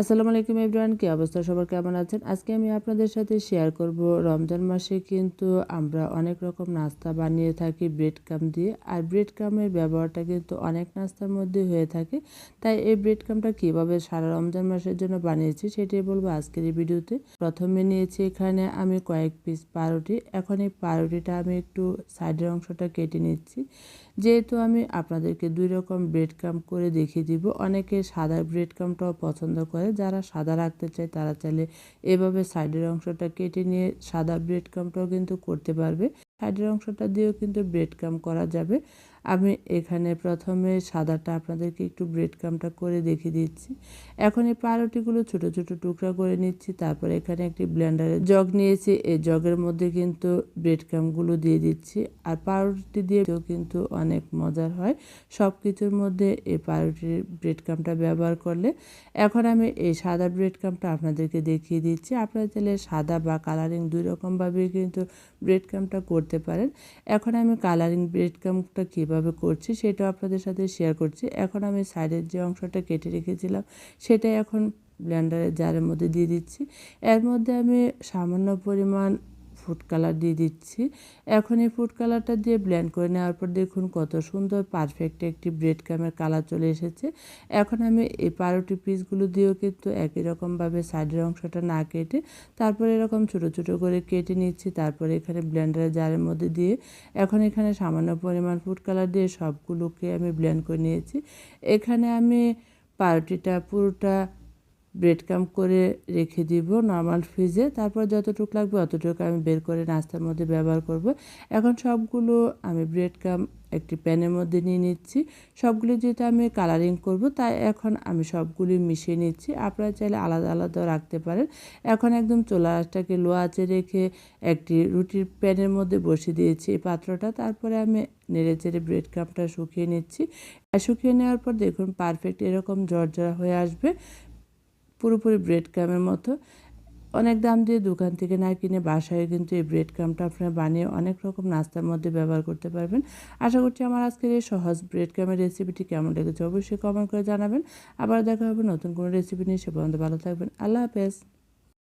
আসসালামু আলাইকুম এভরিওয়ান, কি অবস্থা? সবার কেমন আছেন? আজকে আমি আপনাদের সাথে শেয়ার করব রমজান মাসে কিন্তু আমরা অনেক রকম নাস্তা বানিয়ে থাকি ব্রেড কাম দিয়ে। আর ব্রেড কামের ব্যবহারটা কিন্তু অনেক নাস্তার মধ্যে হয়ে থাকে। তাই এই ব্রেড কামটা কীভাবে সারা রমজান মাসের জন্য বানিয়েছি সেটাই বলব আজকের এই ভিডিওতে। প্রথমে নিয়েছি এখানে আমি কয়েক পিস পাউরুটি। এখন এই পাউরুটিটা আমি একটু সাইডের অংশটা কেটে নিচ্ছি। যেহেতু আমি আপনাদেরকে দুই রকম ব্রেড কাম করে দেখিয়ে দিব, অনেকে সাদা ব্রেড কামটাও পছন্দ করে। যারা সাদা রাখতে চায় তারা চাইলে এভাবে সাইডের অংশটা কেটে নিয়ে সাদা ব্রেড কামটাও কিন্তু করতে পারবে। সাইডের অংশটা দিয়েও কিন্তু ব্রেড কাম করা যাবে। আমি এখানে প্রথমে সাদাটা আপনাদেরকে একটু ব্রেড কামটা করে দেখিয়ে দিচ্ছি। এখন এই পাউরুটিগুলো ছোট ছোট টুকরা করে নিচ্ছি, তারপরে এখানে একটি ব্লেন্ডারে জগ নিয়েছি। এই জগের মধ্যে কিন্তু ব্রেড কামগুলো দিয়ে দিচ্ছি। আর পাউরুটি দিয়েও কিন্তু অনেক মজার হয়। সব কিছুর মধ্যে এই পাউরুটির ব্রেড কামটা ব্যবহার করলে। এখন আমি এই সাদা ব্রেড কামটা আপনাদেরকে দেখিয়ে দিচ্ছি। আপনারা চাইলে সাদা বা কালারিং দুই রকমভাবেই কিন্তু ব্রেড কামটা করতে পারেন। এখন আমি কালারিং ব্রেড কামটা কীভাবে করছি সেটা আপনাদের সাথে শেয়ার করছি। এখন আমি সাইডের যে অংশটা কেটে রেখেছিলাম সেটা এখন ব্লেন্ডারের জারের মধ্যে দিয়ে দিচ্ছি। এর মধ্যে আমি সামান্য পরিমাণ ফুড কালার দিয়ে দিচ্ছি। এখন এই ফুড কালারটা দিয়ে ব্লেন্ড করে নেওয়ার পর দেখুন কত সুন্দর পারফেক্ট একটি ব্রেড ক্যামের কালার চলে এসেছে। এখন আমি এই পাউরুটি পিসগুলো দিয়েও কিন্তু একই রকমভাবে সাইডের অংশটা না কেটে তারপরে এরকম ছোট ছোট করে কেটে নিচ্ছি, তারপরে এখানে ব্লেন্ডারের জারের মধ্যে দিয়ে এখন এখানে সামান্য পরিমাণ ফুড কালার দিয়ে সবগুলোকে আমি ব্লেন্ড করে নিয়েছি। এখানে আমি পাউরুটিটা পুরোটা ব্রেড কাম করে রেখে দিব নর্মাল ফ্রিজে তারপর যতটুকু লাগবে অতটুকু আমি বের করে নাস্তার মধ্যে ব্যবহার করব। এখন সবগুলো আমি ব্রেড কাম একটি প্যানের মধ্যে নিয়ে নিচ্ছি। সবগুলি যেটা আমি কালারিং করব, তাই এখন আমি সবগুলি মিশিয়ে নিচ্ছি। আপনারা চাইলে আলাদা আলাদাও রাখতে পারেন। এখন একদম চোলা আঁচটাকে লো আঁচে রেখে একটি রুটির প্যানের মধ্যে বসিয়ে দিয়েছি এই পাত্রটা। তারপরে আমি নেড়ে চেড়ে ব্রেড কাপটা শুকিয়ে নিচ্ছি। শুকিয়ে নেওয়ার পর দেখুন পারফেক্ট এরকম জর্জরা হয়ে আসবে। পুরোপুরি ব্রেড ক্রামের মতো। অনেক দাম দিয়ে দোকান থেকে না কিনে বাসায় কিন্তু এই ব্রেড ক্রামটা আপনারা বানিয়ে অনেক রকম নাস্তার মধ্যে ব্যবহার করতে পারবেন। আশা করছি আমার আজকের এই সহজ ব্রেড ক্রামের রেসিপিটি কেমন লেগেছে অবশ্যই কমেন্ট করে জানাবেন। আবার দেখা হবে নতুন কোনো রেসিপি নিয়ে, সে পর্যন্ত ভালো থাকবেন। আল্লাহ হাফেজ।